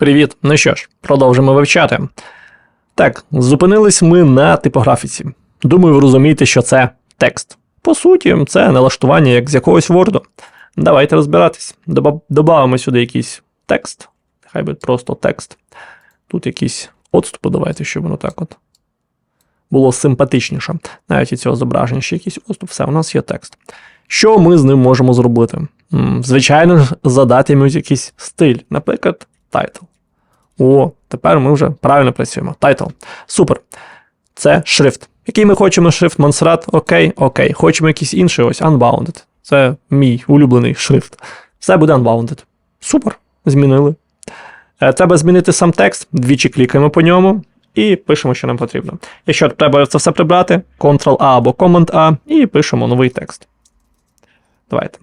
Привіт! Ну що ж, продовжимо вивчати. Так, зупинились ми на типографіці. Думаю, ви розумієте, що це текст. По суті, це налаштування як з якогось Word. Давайте розбиратись. Доба- Добавимо сюди якийсь текст. Хай буде просто текст. Тут якісь отступи, давайте, щоб воно так от було симпатичніше. Навіть від цього зображення ще якийсь отступ. Все, у нас є текст. Що ми з ним можемо зробити? Звичайно задати йому якийсь стиль, наприклад, title. О, тепер ми вже правильно працюємо. Title. Супер. Це шрифт. Який ми хочемо шрифт Montserrat? Окей, окей. Хочемо якийсь інший, ось Unbounded. Це мій улюблений шрифт. Все буде Unbounded. Супер. Змінили. Е, Треба змінити сам текст, двічі клікаємо по ньому і пишемо, що нам потрібно. Якщо треба це все прибрати, Ctrl-A або Command-A і пишемо новий текст. Давайте.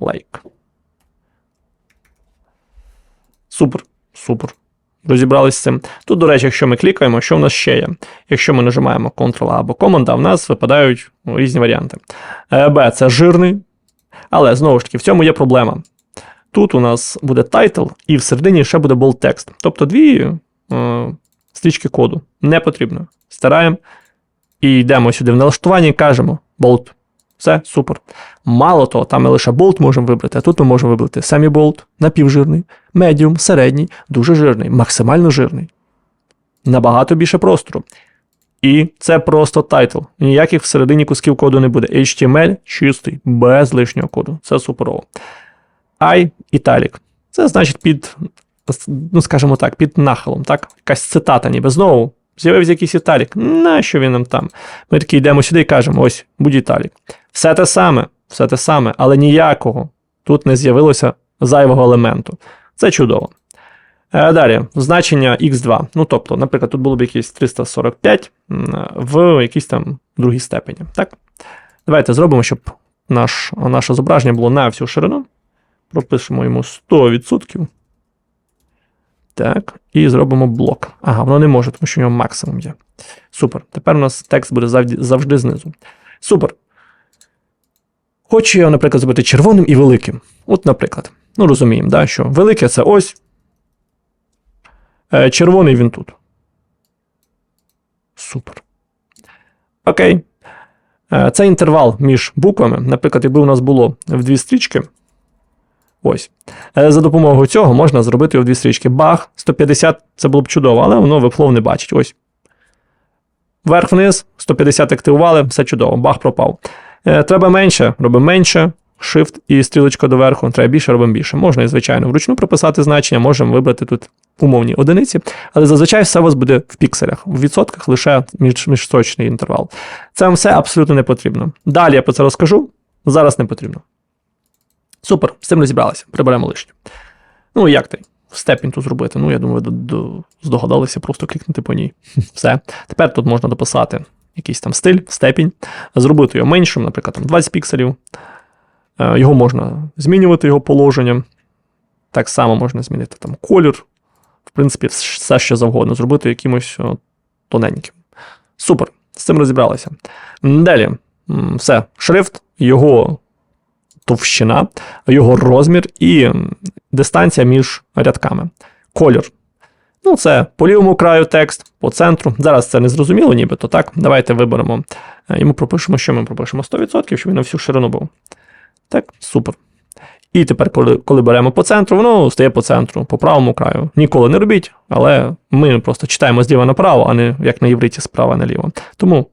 Like. Супер, супер. Розібралися з цим. Тут, до речі, якщо ми клікаємо, що в нас ще є? Якщо ми нажимаємо Ctrl або Command, в нас випадають ну, різні варіанти. Е, Б це жирний, але знову ж таки, в цьому є проблема. Тут у нас буде title, і всередині ще буде bold text. Тобто дві е, стрічки коду. Не потрібно. Стараємо і йдемо сюди в налаштування і кажемо bold. Все, супер. Мало того, там ми лише болт можемо вибрати, а тут ми можемо вибрати semi-bold, напівжирний, медіум, середній, дуже жирний, максимально жирний. Набагато більше простору. І це просто тайтл. Ніяких всередині кусків коду не буде. HTML чистий, без лишнього коду. Це суперово. I italic. Це значить під, ну скажімо так, під нахилом, так? Якась цитата, ніби знову. З'явився якийсь італік. Нащо він нам там? Ми такі йдемо сюди і кажемо: ось, будь італік. Все те саме, все те саме, але ніякого тут не з'явилося зайвого елементу. Це чудово. Е, Далі, значення x2. Ну, тобто, наприклад, тут було б якесь 345 в якійсь там другій степені. Так? Давайте зробимо, щоб наш, наше зображення було на всю ширину. Пропишемо йому 100%. Так, і зробимо блок. Ага, воно не може, тому що у нього максимум є. Супер. Тепер у нас текст буде завжди знизу. Супер. Хочу я, наприклад, зробити червоним і великим. От, наприклад. Ну, розуміємо, да, що велике це ось. Е, червоний він тут. Супер. Окей. Е, це інтервал між буквами. Наприклад, якби у нас було в дві стрічки. Ось. Е, За допомогою цього можна зробити в дві стрічки. Бах, 150 це було б чудово, але воно виплов не бачить. Ось. Вверх-вниз, 150 активували, все чудово, бах пропав. Треба менше, робимо менше. Shift і стрілочка доверху, треба більше, робимо більше. Можна і, звичайно, вручну прописати значення, можемо вибрати тут умовні одиниці, але зазвичай все у вас буде в пікселях, в відсотках лише між, міжстрочний інтервал. Це вам все абсолютно не потрібно. Далі я про це розкажу, зараз не потрібно. Супер, з цим розібралися, приберемо лишнє. Ну, як ти? Степінь тут зробити. Ну, я думаю, до, до, здогадалися просто клікнути по ній. Все. Тепер тут можна дописати якийсь там стиль, степінь, зробити його меншим, наприклад, там 20 пікселів. Е, Його можна змінювати його положення. Так само можна змінити там колір. В принципі, все що завгодно, зробити якимось тоненьким. Супер, з цим розібралися. Далі, все, шрифт, його товщина, його розмір і дистанція між рядками. Колір. Ну, це по лівому краю текст, по центру. Зараз це не зрозуміло, нібито так. Давайте виберемо. Е, Йому пропишемо, що ми пропишемо 100%, щоб він на всю ширину був. Так, супер. І тепер, коли, коли беремо по центру, воно стає по центру, по правому краю. Ніколи не робіть, але ми просто читаємо зліва направо, а не як на євриті справа наліво. Тому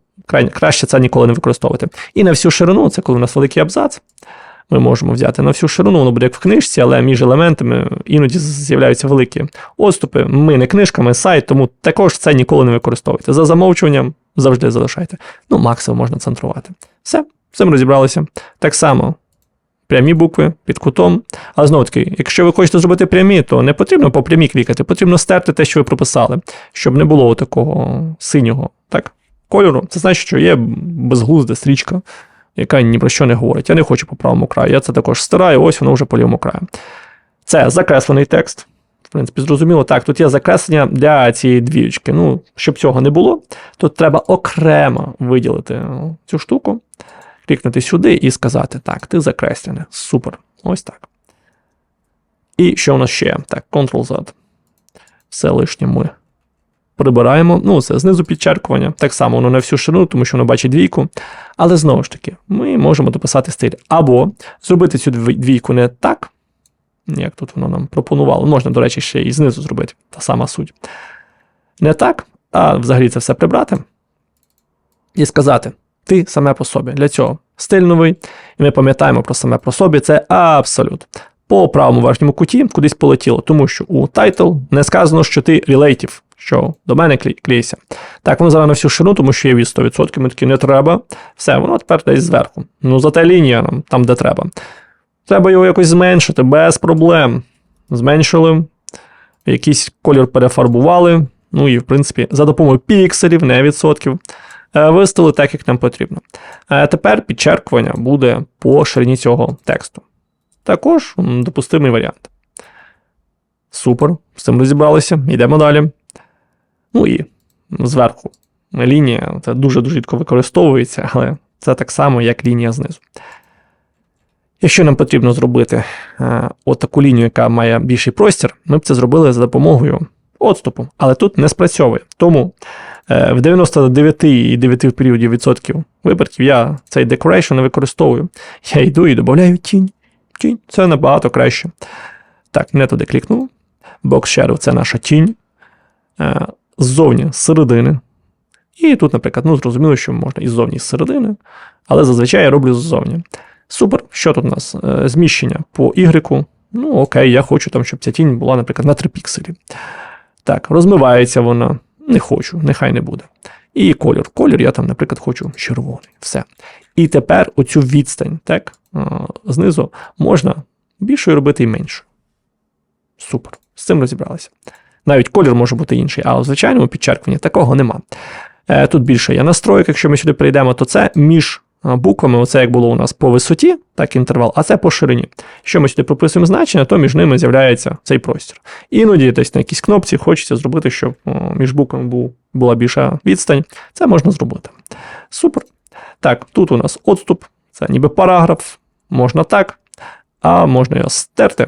краще це ніколи не використовувати. І на всю ширину, це коли у нас великий абзац, ми можемо взяти на всю ширину, воно буде як в книжці, але між елементами іноді з'являються великі отступи. Ми не книжка, ми сайт, тому також це ніколи не використовуйте. За замовчуванням завжди залишайте. Ну, максимум можна центрувати. Все, з цим розібралися. Так само. Прямі букви під кутом. Але знову таки, якщо ви хочете зробити прямі, то не потрібно по прямі клікати, потрібно стерти те, що ви прописали, щоб не було такого синього так, кольору. Це значить, що є безглузда стрічка, яка ні про що не говорить. Я не хочу по правому краю. Я це також стираю, ось воно вже по лівому краю. Це закреслений текст. В принципі, зрозуміло, так, тут є закреслення для цієї двіючки. Ну, щоб цього не було, тут треба окремо виділити цю штуку, клікнути сюди і сказати: так, ти закреслене. Супер. Ось так. І що у нас ще? Так, Ctrl-Z. Все лишнє ми прибираємо. Ну, це знизу підчеркування. Так само воно на всю ширину, тому що воно бачить двійку. Але знову ж таки, ми можемо дописати стиль. Або зробити цю двійку не так, як тут воно нам пропонувало. Можна, до речі, ще і знизу зробити, та сама суть. Не так, а взагалі це все прибрати. І сказати: ти саме по собі. Для цього стиль новий. І ми пам'ятаємо про саме по собі, це абсолют. По правому верхньому куті кудись полетіло, тому що у тайтл не сказано, що ти relative, що до мене клейся. Так, воно зараз на всю ширину, тому що є від 100%, ми такі не треба. Все, воно тепер десь зверху. Ну, зате лінія нам, там, де треба. Треба його якось зменшити, без проблем. Зменшили, якийсь колір перефарбували. Ну і, в принципі, за допомогою пікселів, не відсотків, е, виставили так, як нам потрібно. Тепер підчеркування буде по ширині цього тексту. Також допустимий варіант. Супер, з цим розібралися. Йдемо далі. Ну і зверху лінія це дуже-дуже рідко використовується, але це так само, як лінія знизу. Якщо нам потрібно зробити е, таку лінію, яка має більший простір, ми б це зробили за допомогою отступу, але тут не спрацьовує. Тому е, в 99,9 періодів відсотків випадків я цей decoration не використовую. Я йду і додаю тінь. Тінь це набагато краще. Так, не туди клікнув. Box Shadow це наша тінь. Е, ззовні з середини. І тут, наприклад, ну, зрозуміло, що можна і ззовні і з середини, але зазвичай я роблю ззовні. Супер, що тут у нас? Е, зміщення по Y. Ну, окей, я хочу, там, щоб ця тінь була, наприклад, на 3 пікселі. Так, розмивається вона. Не хочу, нехай не буде. І колір. Колір я там, наприклад, хочу червоний. Все. І тепер оцю відстань, так, знизу можна більшою робити і меншою. Супер. З цим розібралися. Навіть колір може бути інший, а у звичайному підчеркуванні такого нема. Е, тут більше є настроїк, якщо ми сюди прийдемо, то це між буквами, оце як було у нас по висоті, так інтервал, а це по ширині. Якщо ми сюди прописуємо значення, то між ними з'являється цей простір. Іноді десь на якійсь кнопці хочеться зробити, щоб між буквами була більша відстань. Це можна зробити. Супер. Так, тут у нас отступ, це ніби параграф, можна так, а можна його стерти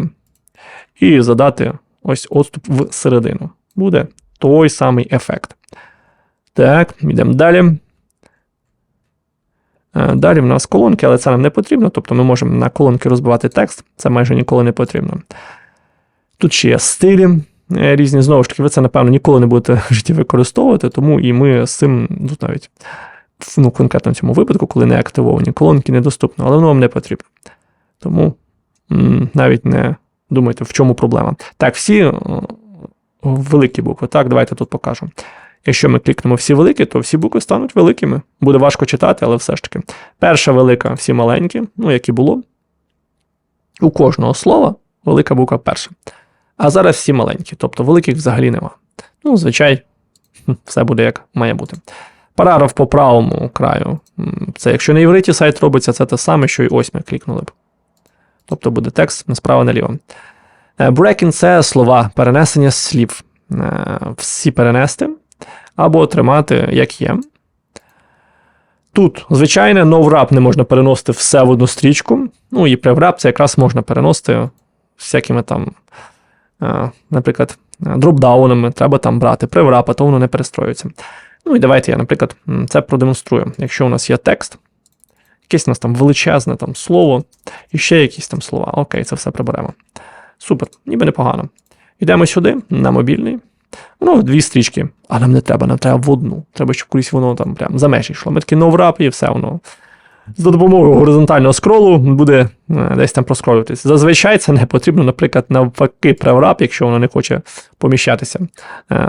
і задати ось отступ в середину. Буде той самий ефект. Так, йдемо далі. Е, далі в нас колонки, але це нам не потрібно, тобто ми можемо на колонки розбивати текст, це майже ніколи не потрібно. Тут ще є стилі е, різні, знову ж таки, ви це, напевно, ніколи не будете в житті використовувати, тому і ми з цим тут навіть ну, конкретно в цьому випадку, коли не активовані колонки, недоступно, але воно вам не потрібно. Тому навіть не думайте, в чому проблема. Так, всі великі букви. Так, давайте тут покажу. Якщо ми клікнемо всі великі, то всі букви стануть великими. Буде важко читати, але все ж таки. Перша велика, всі маленькі, ну, як і було. У кожного слова велика буква перша. А зараз всі маленькі, тобто великих взагалі нема. Ну, звичай, все буде як має бути. Параграф по правому краю. Це якщо на євриті сайт робиться, це те саме, що й ось ми клікнули б. Тобто буде текст насправа наліво. Е, breaking – це слова, перенесення слів. Е, всі перенести або тримати, як є. Тут, звичайно, новрап не можна переносити все в одну стрічку. Ну і преврап це якраз можна переносити всякими там, е, наприклад, дропдаунами, треба там брати преврап, а то воно не перестроюється. Ну і давайте я, наприклад, це продемонструю. Якщо у нас є текст, якесь у нас там величезне там слово, і ще якісь там слова. Окей, це все приберемо. Супер, ніби непогано. Йдемо сюди, на мобільний. В дві стрічки, а нам не треба, нам треба в одну. Треба, щоб кудись воно там прям за межі йшло. Ми такі новрап і все воно. За допомогою горизонтального скролу буде е, десь там проскролюватися. Зазвичай це не потрібно, наприклад, навпаки, преврап, якщо воно не хоче поміщатися, е,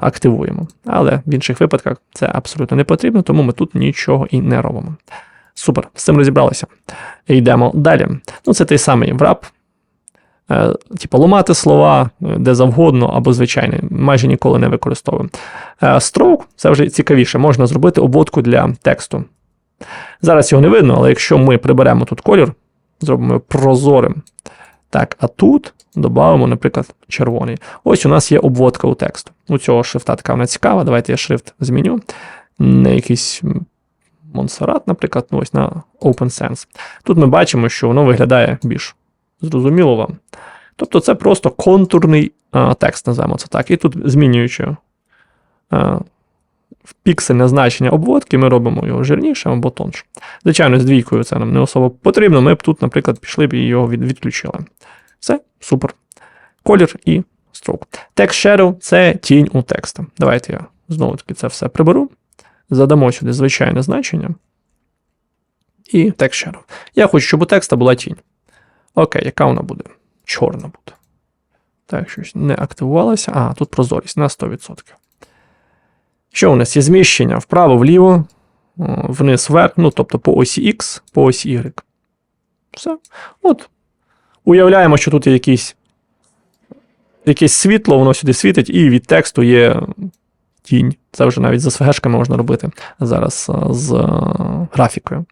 активуємо. Але в інших випадках це абсолютно не потрібно, тому ми тут нічого і не робимо. Супер, з цим розібралися. Йдемо далі. Ну, це той самий врап. Е, типу, ламати слова е, де завгодно, або звичайний, майже ніколи не використовуємо. Stroke це вже цікавіше, можна зробити обводку для тексту. Зараз його не видно, але якщо ми приберемо тут колір, зробимо прозорим. Так, а тут додамо, наприклад, червоний. Ось у нас є обводка у тексту. У цього шрифта така вона цікава. Давайте я шрифт зміню. Не якийсь Montserrat, наприклад, ну ось на OpenSense. Тут ми бачимо, що воно виглядає більш зрозуміло вам. Тобто це просто контурний а, текст, називаємо це так. І тут змінюючи а, в піксельне значення обводки, ми робимо його жирнішим або тоншим. Звичайно, з двійкою це нам не особо потрібно. Ми б тут, наприклад, пішли б і його від, відключили. Все, супер. Колір і строк. Text shadow – це тінь у текста. Давайте я знову таки це все приберу. Задамо сюди звичайне значення. І text shadow. Я хочу, щоб у текста була тінь. Окей, яка вона буде? Чорна буде. Так, щось не активувалося. А, тут прозорість на 100%. Що у нас є зміщення вправо-вліво, вниз вверх, ну тобто по осі X, по осі Y. Все. От. Уявляємо, що тут є якийсь, якесь світло, воно сюди світить, і від тексту є тінь. Це вже навіть з SVG-шками можна робити зараз з графікою,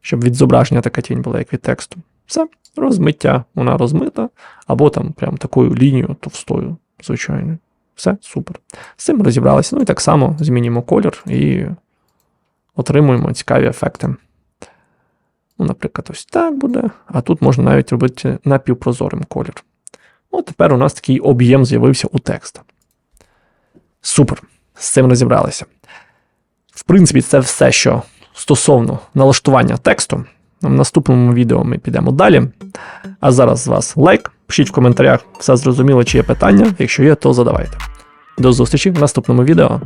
щоб від зображення така тінь була, як від тексту. Все, розмиття, вона розмита, або там прям такою лінією товстою, звичайно. Все, супер. З цим розібралися. Ну і так само змінюємо колір і отримуємо цікаві ефекти. Ну, наприклад, ось так буде. А тут можна навіть робити напівпрозорим колір. От тепер у нас такий об'єм з'явився у текста. Супер. З цим розібралися. В принципі, це все, що стосовно налаштування тексту. В наступному відео ми підемо далі. А зараз з вас лайк. Пишіть в коментарях, все зрозуміло, чи є питання. Якщо є, то задавайте. До зустрічі в наступному відео.